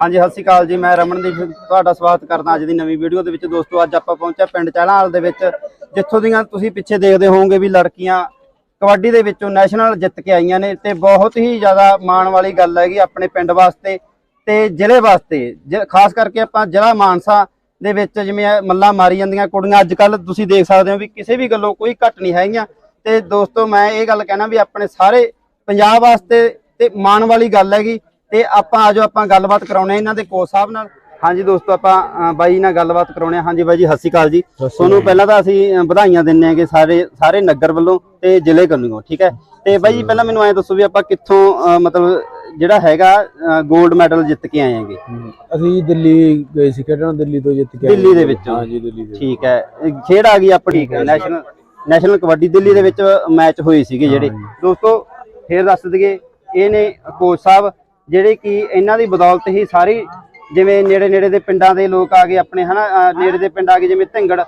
ਹਾਂਜੀ, ਸਤਿ ਸ਼੍ਰੀ ਅਕਾਲ ਜੀ, ਮੈਂ ਰਮਨਦੀਪ ਤੁਹਾਡਾ ਸਵਾਗਤ ਕਰਦਾ ਅੱਜ ਦੀ ਨਵੀਂ ਵੀਡੀਓ ਦੇ ਵਿੱਚ। ਦੋਸਤੋ, ਅੱਜ ਆਪਾਂ ਪਹੁੰਚਿਆ ਪਿੰਡ ਚਾਲਾਂਵਾਲ ਦੇ ਵਿੱਚ, ਜਿੱਥੋਂ ਦੀਆਂ ਤੁਸੀਂ ਪਿੱਛੇ ਦੇਖਦੇ ਹੋਵੋਗੇ ਵੀ ਲੜਕੀਆਂ ਕਬੱਡੀ ਦੇ ਵਿੱਚੋਂ ਨੈਸ਼ਨਲ ਜਿੱਤ ਕੇ ਆਈਆਂ ਨੇ ਤੇ ਬਹੁਤ ਹੀ ਜ਼ਿਆਦਾ ਮਾਣ ਵਾਲੀ ਗੱਲ ਹੈਗੀ ਆਪਣੇ ਪਿੰਡ ਵਾਸਤੇ ਤੇ ਜ਼ਿਲ੍ਹੇ ਵਾਸਤੇ। ਜ- ਖਾਸ ਕਰਕੇ ਆਪਾਂ ਜ਼ਿਲ੍ਹਾ ਮਾਨਸਾ ਦੇ ਵਿੱਚ ਜਿਵੇਂ ਇਹ ਮੱਲਾਂ ਮਾਰੀ ਜਾਂਦੀਆਂ ਕੁੜੀਆਂ ਅੱਜ ਕੱਲ ਤੁਸੀਂ ਦੇਖ ਸਕਦੇ ਹੋ ਵੀ ਕਿਸੇ ਵੀ ਗੱਲੋਂ ਕੋਈ ਘੱਟ ਨਹੀਂ ਹੈਗੀਆਂ। ਤੇ ਦੋਸਤੋ, ਮੈਂ ਇਹ ਗੱਲ ਕਹਿਣਾ ਵੀ ਆਪਣੇ ਸਾਰੇ ਪੰਜਾਬ ਵਾਸਤੇ ਤੇ ਮਾਣ ਵਾਲੀ ਗੱਲ ਹੈਗੀ ਤੇ ਆਪਾਂ ਆਜੋ ਆਪਾਂ ਗੱਲਬਾਤ ਕਰਾਉਣੇ ਇਹਨਾਂ ਦੇ ਕੋਚ ਸਾਹਿਬ ਨਾਲ। ਹਾਂਜੀ ਦੋਸਤੋ ਆਪਾਂ ਬਾਈ ਨਾਲ ਗੱਲਬਾਤ ਕਰਾਉਣੇ। ਹਾਂਜੀ ਬਾਈ ਜੀ ਸਤਿ ਸ਼੍ਰੀ ਅਕਾਲ ਜੀ। ਤੁਹਾਨੂੰ ਪਹਿਲਾਂ ਤਾਂ ਅਸੀਂ ਵਧਾਈਆਂ ਦਿੰਨੇ ਆਂਗੇ ਸਾਰੇ ਸਾਰੇ ਨਗਰ ਵੱਲੋਂ ਤੇ ਜ਼ਿਲ੍ਹੇ ਕੰਨਿਓ ਠੀਕ ਹੈ? ਤੇ ਬਾਈ ਜੀ ਪਹਿਲਾਂ ਮੈਨੂੰ ਐਂ ਦੱਸੋ ਵੀ ਆਪਾਂ ਕਿੱਥੋਂ ਮਤਲਬ ਜਿਹੜਾ ਹੈਗਾ 골ਡ ਮੈਡਲ ਜਿੱਤ ਕੇ ਆਏ ਆਂਗੇ ਅਸੀਂ ਦਿੱਲੀ ਗਏ ਸੀ ਖੇਡਣ ਦਿੱਲੀ ਤੋਂ ਜਿੱਤ ਕੇ ਆਏ ਦਿੱਲੀ ਦੇ ਵਿੱਚੋਂ? ਹਾਂ ਜੀ ਦਿੱਲੀ ਦੇ ਠੀਕ ਹੈ। ਖੇਡ ਆ ਗਈ ਆਪਣੀ ਨੈਸ਼ਨਲ ਨੈਸ਼ਨਲ ਕਬੱਡੀ ਦਿੱਲੀ ਦੇ ਵਿੱਚ ਮੈਚ ਹੋਏ ਸੀਗੇ ਜਿਹੜੇ। ਦੋਸਤੋ ਫੇਰ ਦੱਸ ਦਈਏ ਇਹ ਨੇ ਕੋਚ ਸਾਹਿਬ ਜਿਹੜੇ ਕਿ ਇਹਨਾਂ ਦੀ ਬਦੌਲਤ ਹੀ ਸਾਰੀ ਜਿਵੇਂ ਨੇੜੇ ਨੇੜੇ ਦੇ ਪਿੰਡਾਂ ਦੇ ਲੋਕ ਆ ਗਏ ਆਪਣੇ ਹਨਾ ਨੇੜੇ ਦੇ ਪਿੰਡ ਆ ਗਏ ਜਿਵੇਂ ਢਿੰਗੜ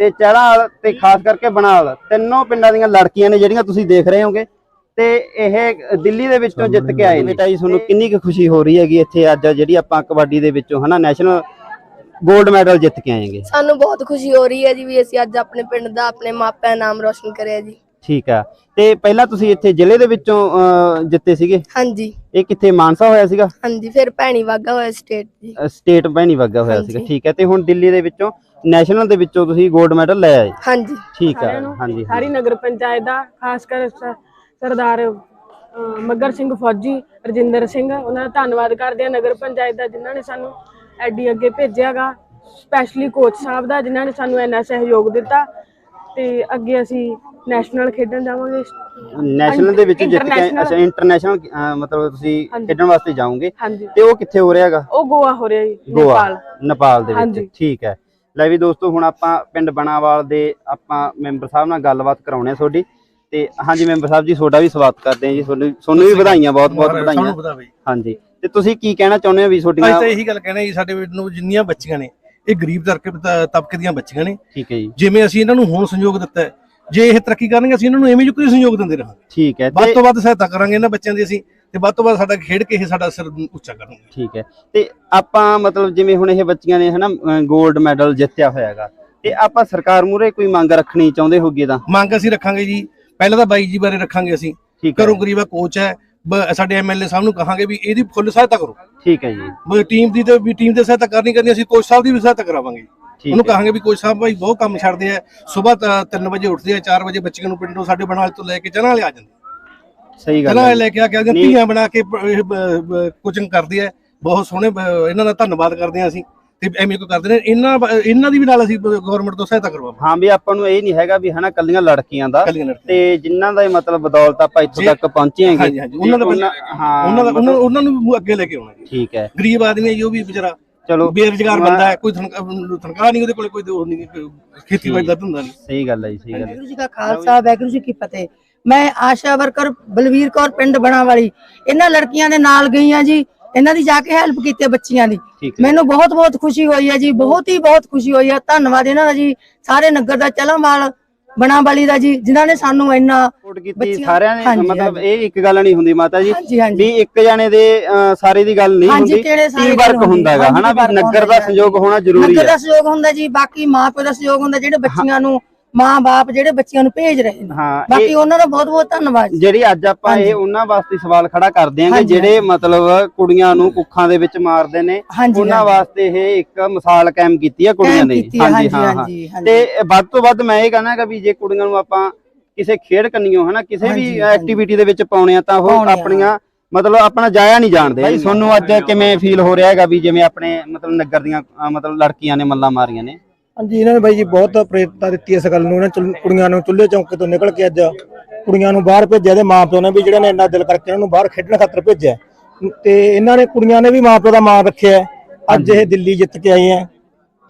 ਤੇ ਚਹਿਰਾ ਤੇ ਖਾਸ ਕਰਕੇ ਬਨਾਲ ਤਿੰਨੋਂ ਪਿੰਡਾਂ ਦੀਆਂ ਲੜਕੀਆਂ ਨੇ ਜਿਹੜੀਆਂ ਤੁਸੀਂ ਦੇਖ ਰਹੇ ਹੋਗੇ ਤੇ ਇਹ ਦਿੱਲੀ ਦੇ ਵਿੱਚੋਂ ਜਿੱਤ ਕੇ ਆਏ ਨੇ। ਬੇਟਾ ਜੀ ਤੁਹਾਨੂੰ ਕਿੰਨੀ ਕੁ ਖੁਸ਼ੀ ਹੋ ਰਹੀ ਹੈਗੀ ਇੱਥੇ ਅੱਜ ਜਿਹੜੀ ਆਪਾਂ ਕਬੱਡੀ ਦੇ ਵਿੱਚੋਂ ਹਨਾ ਨੈਸ਼ਨਲ 골ਡ ਮੈਡਲ ਜਿੱਤ ਕੇ ਆਏਗੇ। ਸਾਨੂੰ ਬਹੁਤ ਖੁਸ਼ੀ ਹੋ ਰਹੀ ਹੈ ਜੀ ਵੀ ਅਸੀਂ ਅੱਜ ਆਪਣੇ ਪਿੰਡ ਦਾ ਆਪਣੇ ਮਾਪਿਆਂ ਦਾ ਨਾਮ ਰੋਸ਼ਨ ਕਰਿਆ ਜੀ। ਠੀਕ ਆ। ਤੇ ਪਹਿਲਾਂ ਤੁਸੀਂ ਇੱਥੇ ਜ਼ਿਲ੍ਹੇ ਦੇ ਵਿੱਚੋਂ ਅਹ, ਜਿੱਤੇ ਸੀਗੇ? ਹਾਂਜੀ। ਇਹ ਕਿੱਥੇ ਮਾਨਸਾ ਹੋਇਆ ਸੀਗਾ? ਹਾਂਜੀ ਫਿਰ ਭੈਣੀ ਵਾਗਾ ਹੋਇਆ ਸਟੇਟ ਜੀ। ਸਟੇਟ ਬਹਿਣੀ ਵੱਗਾ ਹੋਇਆ ਸੀਗਾ। ਹਾਂਜੀ। ਠੀਕ ਹੈ ਤੇ ਹੁਣ ਦਿੱਲੀ ਦੇ ਵਿੱਚੋਂ ਨੈਸ਼ਨਲ ਦੇ ਵਿੱਚੋਂ ਤੁਸੀਂ 골ਡ ਮੈਡਲ ਲੈ ਆਏ। ਹਾਂਜੀ। ਠੀਕ ਸਾਰਿਆਂ ਨੂੰ, ਹਾਂਜੀ ਸਾਰੀ ਨਗਰ ਪੰਚਾਇਤ ਦਾ ਖਾਸ ਕਰ ਸ- ਸਰਦਾਰ ਅਹ, ਮੱਗਰ ਸਿੰਘ ਫੌਜੀ ਰਜਿੰਦਰ ਸਿੰਘ ਉਹਨਾਂ ਦਾ ਧੰਨਵਾਦ ਕਰਦੇ ਆ ਨਗਰ ਪੰਚਾਇਤ ਦਾ ਜਿਨ੍ਹਾਂ ਨੇ ਸਾਨੂੰ ਐਡੀ ਅੱਗੇ ਭੇਜਿਆਗਾ। ਸਪੈਸ਼ਲੀ ਕੋਚ ਸਾਹਿਬ ਦਾ ਜਿਨ੍ਹਾਂ ਨੇ ਸਾਨੂੰ ਇੰਨਾ ਸਹਿਯੋਗ ਦਿੱਤਾ। ਤੇ ਅੱਗੇ ਅਸੀਂ ਨੈਸ਼ਨਲ ਖੇਡਣ ਜਾਵਾਂਗੇ? ਨੈਸ਼ਨਲ ਦੇ ਵਿੱਚ ਜਿੱਤ ਕੇ International- ਅੱਛਾ ਇੰਟਰਨੈਸ਼ਨਲ ਮਤਲਬ ਤੁਸੀਂ ਹਾਂਜੀ। ਖੇਡਣ ਵਾਸਤੇ ਜਾਓਗੇ। ਹਾਂਜੀ। ਤੇ ਉਹ ਕਿੱਥੇ ਹੋ ਰਿਹਾ ਹੈਗਾ ਉਹ ਗੋਆ ਹੋ ਰਿਹਾ ਜੀ ਗੋਆ ਨੇਪਾਲ। ਨੇਪਾਲ ਦੇ ਵਿੱਚ। ਠੀਕ ਹੈ। ਲੈ ਵੀ ਦੋਸਤੋ ਹੁਣ ਆਪਾਂ ਪਿੰਡ ਬਣਾਵਾਲ ਦੇ ਆਪਾਂ ਮੈਂਬਰ ਸਾਹਿਬ ਨਾਲ ਗੱਲਬਾਤ ਕਰਾਉਣੇ ਆ ਤੁਹਾਡੀ। ਤੇ ਹਾਂਜੀ ਮੈਂਬਰ ਸਾਹਿਬ ਜੀ ਤੁਹਾਡਾ ਵੀ ਸਵਾਗਤ ਕਰਦੇ ਹਾਂ ਜੀ। ਤੁਹਾਨੂੰ ਤੁਹਾਨੂੰ ਵੀ ਵਧਾਈਆਂ ਬਹੁਤ ਬਹੁਤ ਵਧਾਈਆਂ। ਸਾਨੂੰ ਹਾਂਜੀ। ਤੇ ਤੁਸੀਂ ਕੀ ਕਹਿਣਾ ਚਾਹੁੰਦੇ ਹੋ ਵੀ ਅਸੀਂ ਤੁਹਾਡੀਆਂ ਤਾਂ ਇਹੀ ਗੱਲ ਕਹਿਣਾ ਜੀ ਸਾਡੇ ਪਿੰਡ ਨੂੰ ਜਿੰਨੀਆਂ ਬੱਚੀਆਂ ਨੇ ਇਹ ਗਰੀਬ ਤਬਕੇ ਤਬਕੇ ਦੀਆਂ ਬੱਚੀਆਂ ਨੇ। ਠੀਕ ਹੈ ਜੀ। ਜਿਵੇਂ ਅਸੀਂ ਇਹਨਾਂ ਨੂੰ ਹੁਣ ਸੰਯੋਗ ਦਿੱਤਾ ਹੈ, ਜੇ ਇਹ ਤਰੱਕੀ ਕਰਨਗੇ ਅਸੀਂ ਇਹਨਾਂ ਨੂੰ ਐਵੇਂ ਜੁਕਰੀ ਸੰਯੋਗ ਦਿੰਦੇ ਰਹਾਂਗੇ। ਠੀਕ ਹੈ ਵੱਧ ਤੇ ਵੱਧ ਸਹਾਇਤਾ ਕਰਾਂਗੇ ਇਹਨਾਂ ਬੱਚਿਆਂ ਦੀ ਅਸੀਂ ਤੇ ਵੱਧ ਤੋਂ ਵੱਧ ਸਾਡਾ ਖੇਡ ਕੇ ਇਹ ਸਾਡਾ ਸਿਰ ਉੱਚਾ ਕਰਨਗੇ। ਠੀਕ ਹੈ ਤੇ ਆਪਾਂ ਮਤਲਬ ਜਿਵੇਂ ਹੁਣ ਇਹ ਬੱਚੀਆਂ ਨੇ ਹਨਾ 골ਡ ਮੈਡਲ ਜਿੱਤਿਆ ਹੋਇਆ ਹੈਗਾ ਤੇ ਆਪਾਂ ਸਰਕਾਰ ਮੂਰੇ ਕੋਈ ਮੰਗ ਰੱਖਣੀ ਚਾਹੁੰਦੇ ਹੋਗੇ ਤਾਂ? ਮੰਗ ਅਸੀਂ ਰੱਖਾਂਗੇ ਜੀ। ਪਹਿਲਾਂ ਤਾਂ ਬਾਈ ਜੀ ਬਾਰੇ ਰੱਖਾਂਗੇ ਅਸੀਂ। ਘਰੋਂ ਗਰੀਬਾ ਕੋਚ ਹੈ ਸਾਡੇ ਐਮਐਲਏ ਸਾਹਿਬ ਨੂੰ ਕਹਾਂਗੇ ਵੀ ਇਹਦੀ ਫੁੱਲ ਸਹਾਇਤਾ ਕਰੋ। ਠੀਕ ਹੈ ਜੀ। ਟੀਮ ਦੀ ਤੇ ਵੀ ਟੀਮ ਦੇ ਸਹਾਇਤਾ ਕਰਨੀ ਕਰਨੀ ਅਸੀਂ ਕੋਚ ਸਾਹਿਬ ਦੀ ਵੀ ਸਹਾਇਤਾ ਕਰਾਵਾਂਗੇ। ਉਹਨੂੰ ਕਹਾਂਗੇ ਵੀ ਕੋਚ ਸਾਹਿਬ ਭਾਈ ਬਹੁਤ ਕੰਮ ਛੱਡਦੇ ਆ। ਸਵੇਰ 3 ਵਜੇ ਉੱਠਦੇ ਆ 4 ਵਜੇ ਬੱਚਿਆਂ ਨੂੰ ਪਿੰਡੋਂ ਸਾਡੇ ਬਣਾਲ ਤੋਂ ਲੈ ਕੇ ਚਨਾਂ ਵਾਲੇ ਆ ਜਾਂਦੇ ਸਹੀ ਗੱਲ ਹੈ ਲੈ ਕੇ ਆ ਕੇ। ਧੀਆਂ ਬਣਾ ਕੇ ਕੋਚਿੰਗ ਕਰਦੇ ਆ। ਬਹੁਤ ਸੋਹਣੇ ਇਹਨਾਂ ਦਾ ਧੰਨਵਾਦ ਕਰਦੇ ਆ ਅਸੀਂ। ਤੇ ਐਵੇਂ ਕੋ ਕਰਦੇ ਨੇ? ਇਹਨਾਂ ਇਹਨਾਂ ਦੀ ਵੀ ਨਾਲ ਅਸੀਂ ਗਵਰਨਮੈਂਟ ਤੋਂ ਸਹਾਇਤਾ ਕਰਵਾਵਾਂਗੇ। ਹਾਂ ਵੀ ਆਪਾਂ ਨੂੰ ਇਹ ਨਹੀਂ ਹੈਗਾ ਵੀ ਹਨਾ ਕੱਲੀਆਂ ਲੜਕੀਆਂ ਦਾ। ਤੇ ਜਿਨ੍ਹਾਂ ਦਾ ਇਹ ਮਤਲਬ ਬਦੌਲਤ ਆਪਾਂ ਇੱਥੋਂ। ਤੱਕ ਪਹੁੰਚੇ ਹੈਗੇ। ਉਹਨਾਂ ਦਾ ਹਾਂ ਉਹਨਾਂ ਨੂੰ ਅੱਗੇ ਲੈ ਕੇ ਆਉਣਾ ਠੀਕ ਹੈ। ਗਰੀਬ ਆਦਮੀ ਹੈ ਉਹ ਵੀ ਵਿਚਾਰਾ ਚਲੋ ਬੇਰੁਜ਼ਗਾਰ ਬੰਦਾ ਹੈ ਕੋਈ ਤਨਖਾਹ ਨਹੀਂ ਉਹਦੇ ਕੋਲੇ ਕੋਈ ਉਹ ਨਹੀਂ ਖੇਤੀਬਾੜੀ ਦਾ ਧੰਦਾ ਨਹੀਂ। ਸਹੀ ਗੱਲ ਹੈ ਜੀ ਸਹੀ ਗੱਲ ਹੈ। ਵਾਹਿਗੁਰੂ ਜੀ ਕਾ ਖਾਲਸਾ ਵਾਹਿਗੁਰੂ ਜੀ ਕੀ ਫਤਿਹ। ਮੈਂ ਆਸ਼ਾ ਵਰਕਰ ਬਲਵੀਰ ਕੌਰ ਪਿੰਡ ਬਣਾ ਵਾਲੀ ਇਹਨਾਂ ਲੜਕੀਆਂ ਦੇ ਨਾਲ ਗਈ ਆ ਜੀ। ਇਹਨਾਂ ਦੀ ਜਾ ਕੇ ਹੈਲਪ ਕੀਤੀ ਬੱਚੀਆਂ ਦੀ। ਮੈਨੂੰ ਬਹੁਤ ਬਹੁਤ ਖੁਸ਼ੀ ਹੋਈ ਹੈ ਜੀ। ਬਹੁਤ ਹੀ ਬਹੁਤ ਖੁਸ਼ੀ ਹੋਈ ਹੈ। ਧੰਨਵਾਦ ਇਹਨਾਂ ਦਾ ਜੀ। ਸਾਰੇ ਨਗਰ ਦਾ ਚਲਾਮਾਲ ਬਣਾ ਵਾਲੀ ਦਾ ਜੀ ਜਿਨ੍ਹਾਂ ਨੇ ਸਾਨੂੰ ਇੰਨਾ ਸਪੋਰਟ ਕੀਤੀ ਬੱਚੀਆਂ- ਸਾਰਿਆਂ ਨੇ ਹਾਂਜੀ, ਮਤਲਬ। ਇਹ ਇੱਕ ਗੱਲ ਨਹੀਂ ਹੁੰਦੀ ਮਾਤਾ ਜੀ ਹਾਂਜੀ ਹਾਂਜੀ। ਵੀ ਇੱਕ ਜਾਣੇ ਦੇ ਅਹ, ਸਾਰੇ ਦੀ ਗੱਲ ਨਹੀਂ ਹਾਂਜੀ, ਹੁੰਦੀ ਕਿਹੜੇ ਸਾਰੇ ਟੀਮ ਗੱਲ ਵਰਕ ਹੁੰਦੀ, ਹੁੰਦਾ ਹੈਗਾ ਹਾਂਜੀ, ਹਨਾ ਵੀ ਨਗਰ ਦਾ ਸਹਿਯੋਗ ਹੋਣਾ ਜ਼ਰੂਰੀ ਨਗਰ ਹੈ। ਦਾ ਸਹਿਯੋਗ ਹੁੰਦਾ ਜੀ ਬਾਕੀ ਮਾਪੇ ਦਾ ਸਹਿਯੋਗ ਹੁੰਦਾ ਜਿਹੜੇ ਬੱਚੀਆਂ ਨੂੰ ਮਾਂ-ਬਾਪ ਜਿਹੜੇ ਬੱਚਿਆਂ ਨੂੰ ਭੇਜ ਰਹੇ ਨੇ ਹਾਂ ਬਾਕੀ ਉਹਨਾਂ ਦਾ ਬਹੁਤ ਬਹੁਤ ਧੰਨਵਾਦ ਜਿਹੜੀ ਅੱਜ ਆਪਾਂ। ਇਹ ਉਹਨਾਂ ਵਾਸਤੇ ਸਵਾਲ ਖੜਾ ਕਰਦੇ ਆਂਗੇ ਜਿਹੜੇ ਮਤਲਬ ਕੁੜੀਆਂ ਨੂੰ ਕੁੱਖਾਂ ਦੇ ਵਿੱਚ ਮਾਰਦੇ ਨੇ ਉਹਨਾਂ। ਵਾਸਤੇ ਇਹ ਇੱਕ ਮਿਸਾਲ ਕਾਇਮ ਕੀਤੀ ਹੈ ਕੁੜੀਆਂ ਨੇ ਹਾਂਜੀ, ਹਾਂ। ਤੇ ਵੱਧ ਤੋਂ ਵੱਧ ਮੈਂ ਇਹ ਕਹਿਣਾ ਹੈਗਾ ਵੀ ਜੇ ਕੁੜੀਆਂ ਨੂੰ ਆਪਾਂ ਕਿਸੇ ਖੇਡ ਕੰਨੀਓ ਹਨਾ ਕਿਸੇ ਵੀ। ਐਕਟੀਵਿਟੀ ਦੇ ਵਿੱਚ ਪਾਉਣੇ ਆ ਤਾਂ ਉਹ ਆ। ਆਪਣੀਆਂ ਮਤਲਬ ਆਪਣਾ ਜਾਇਆ ਨਹੀਂ ਜਾਣਦੇ ਭਾਈ ਤੁਹਾਨੂੰ ਅੱਜ ਕਿਵੇਂ ਫੀਲ ਹੋ ਰਿਹਾ ਹੈਗਾ ਵੀ ਜਿਵੇਂ ਆਪਣੇ ਮਤਲਬ ਨਗਰ ਦੀਆਂ ਮਤਲਬ ਲੜਕੀਆਂ ਨੇ ਮੱਲਾ ਮਾਰੀਆਂ ਨੇ ਹਾਂਜੀ ਇਹਨਾਂ ਨੇ ਬਾਈ ਜੀ ਬਹੁਤ ਪ੍ਰੇਰਤਾ ਦਿੱਤੀ ਇਸ ਗੱਲ ਨੂੰ। ਇਹਨਾਂ ਚੁੱਲ- ਕੁੜੀਆਂ ਨੂੰ ਚੁੱਲ੍ਹੇ ਚੌਂਕੇ ਤੋਂ ਨਿਕਲ ਕੇ ਅੱਜ ਕੁੜੀਆਂ ਨੂੰ ਬਾਹਰ ਭੇਜਿਆ ਦੇ ਮਾਪਿਓ ਨੇ ਵੀ ਜਿਹੜੇ ਨੇ ਇੰਨਾ ਦਿਲ ਕਰਕੇ ਇਹਨਾਂ ਨੂੰ ਬਾਹਰ ਖੇਡਣ ਖਾਤਰ ਭੇਜਿਆ। ਤੇ ਇਹਨਾਂ ਨੇ ਕੁੜੀਆਂ ਨੇ ਵੀ ਮਾਪਿਓ ਦਾ ਮਾਣ ਰੱਖਿਆ ਹੈ। ਅੱਜ ਇਹ ਦਿੱਲੀ ਜਿੱਤ ਕੇ ਆਏ ਆ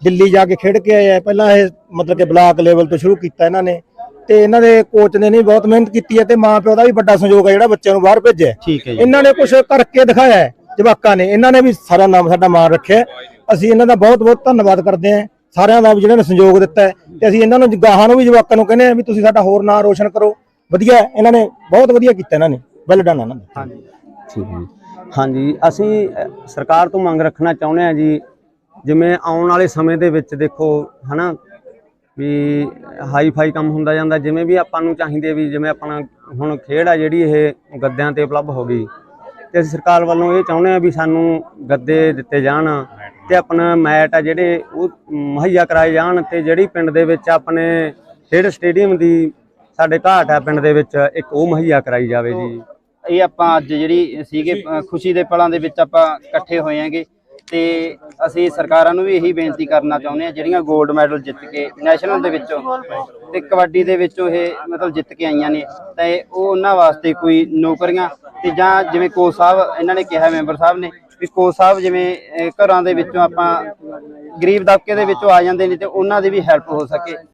ਦਿੱਲੀ ਜਾ ਕੇ ਖੇਡ ਕੇ ਆਏ ਆ ਪਹਿਲਾਂ ਇਹ ਮਤਲਬ ਕਿ ਬਲਾਕ ਲੈਵਲ ਤੋਂ ਸ਼ੁਰੂ ਕੀਤਾ ਇਹਨਾਂ ਨੇ। ਤੇ ਇਹਨਾਂ ਦੇ ਕੋਚ ਨੇ ਨਹੀਂ ਬਹੁਤ ਮਿਹਨਤ ਕੀਤੀ ਹੈ ਤੇ ਮਾਪਿਓ ਦਾ ਵੀ ਵੱਡਾ ਸਹਿਯੋਗ ਹੈ ਜਿਹੜਾ ਬੱਚਿਆਂ ਨੂੰ ਬਾਹਰ ਭੇਜਿਆ ਠੀਕ ਹੈ ਜੀ। ਇਹਨਾਂ ਨੇ ਕੁਝ ਕਰਕੇ ਦਿਖਾਇਆ ਹੈ ਜਵਾਕਾਂ ਨੇ। ਇਹਨਾਂ ਨੇ ਵੀ ਸਾਰਾ ਨਾਮ ਸਾਡਾ ਮਾਣ ਰੱਖਿਆ ਹੈ। ਅਸੀਂ ਇਹਨਾਂ ਦਾ ਬਹੁਤ ਬਹੁਤ ਧੰਨਵਾਦ ਕਰਦੇ ਹਾਂ। ਸਾਰਿਆਂ ਦਾ ਵੀ ਜਿਹਨਾਂ ਨੇ ਸਹਿਯੋਗ ਦਿੱਤਾ ਹੈ ਤੇ ਅਸੀਂ ਇਹਨਾਂ ਨੂੰ ਗਾਹਾਂ ਨੂੰ ਵੀ ਜਵਾਕਾਂ ਨੂੰ ਕਹਿੰਦੇ ਆ ਵੀ ਤੁਸੀਂ ਸਾਡਾ ਹੋਰ ਨਾਂ ਰੋਸ਼ਨ ਕਰੋ ਵਧੀਆ। ਇਹਨਾਂ ਨੇ ਬਹੁਤ ਵਧੀਆ ਕੀਤਾ ਇਹਨਾਂ ਨੇ ਵੈਲ ਡਨ ਇਹਨਾਂ ਨੇ ਹਾਂਜੀ ਠੀਕ ਹੈ ਜੀ। ਹਾਂਜੀ ਅਸੀਂ ਅ, ਸਰਕਾਰ ਤੋਂ ਮੰਗ ਰੱਖਣਾ ਚਾਹੁੰਦੇ ਹਾਂ ਜੀ ਜਿਵੇਂ ਆਉਣ ਵਾਲੇ ਸਮੇਂ ਦੇ ਵਿੱਚ ਦੇਖੋ ਹਨਾ ਵੀ ਹਾਈ ਫਾਈ ਕੰਮ ਹੁੰਦਾ ਜਾਂਦਾ ਜਿਵੇਂ ਵੀ ਆਪਾਂ ਨੂੰ ਚਾਹੀਦੇ ਵੀ ਜਿਵੇਂ ਆਪਣਾ ਹੁਣ ਖੇਡ ਆ ਜਿਹੜੀ ਇਹ ਗੱਦਿਆਂ ਤੇ ਉਪਲਬਧ ਹੋ ਗਈ ਤੇ ਅਸੀਂ ਸਰਕਾਰ ਵੱਲੋਂ ਇਹ ਚਾਹੁੰਦੇ ਆ ਵੀ ਸਾਨੂੰ ਗੱਦੇ ਦਿੱਤੇ ਜਾਣ ਤੇ ਆਪਣਾ ਮੈਟ ਆ ਜਿਹੜੇ ਉਹ ਮੁਹੱਈਆ ਕਰਾਏ ਜਾਣ ਤੇ ਜਿਹੜੀ ਪਿੰਡ ਦੇ ਵਿੱਚ ਆਪਣੇ ਖੇਡ ਸਟੇਡੀਅਮ ਦੀ ਸਾਡੇ ਘਾਟ ਆ ਪਿੰਡ ਦੇ ਵਿੱਚ ਇੱਕ ਉਹ ਮੁਹੱਈਆ ਕਰਾਈ ਜਾਵੇ ਜੀ। ਇਹ ਆਪਾਂ ਅੱਜ ਜਿਹੜੀ ਸੀਗੇ ਖੁਸ਼ੀ ਦੇ ਪਲਾਂ ਦੇ ਵਿੱਚ ਆਪਾਂ ਇਕੱਠੇ ਹੋਏ ਆਂਗੇ ਤੇ ਅਸੀਂ ਸਰਕਾਰਾਂ ਨੂੰ ਵੀ ਇਹੀ ਬੇਨਤੀ ਕਰਨਾ ਚਾਹੁੰਦੇ ਆ ਜਿਹੜੀਆਂ 골ਡ ਮੈਡਲ ਜਿੱਤ ਕੇ ਨੈਸ਼ਨਲ ਦੇ ਵਿੱਚੋਂ ਤੇ ਕਬੱਡੀ ਦੇ ਵਿੱਚੋਂ ਇਹ ਮਤਲਬ ਜਿੱਤ ਕੇ ਆਈਆਂ ਨੇ। ਤਾਂ ਉਹ ਉਹਨਾਂ ਵਾਸਤੇ ਕੋਈ ਨੌਕਰੀਆਂ ਤੇ ਜਾਂ ਜਿਵੇਂ ਕੋਚ ਸਾਹਿਬ ਇਹਨਾਂ ਨੇ ਕਿਹਾ ਮੈਂਬਰ ਸਾਹਿਬ ਨੇ ਕੋਚ ਸਾਹਿਬ ਜਿਵੇਂ ਘਰਾਂ ਦੇ ਵਿੱਚੋਂ ਆਪਾਂ ਗਰੀਬ ਦਬਕੇ ਦੇ ਵਿੱਚੋਂ ਆ ਜਾਂਦੇ ਨੇ ਤੇ ਉਹਨਾਂ ਦੀ ਵੀ ਹੈਲਪ ਹੋ ਸਕੇ।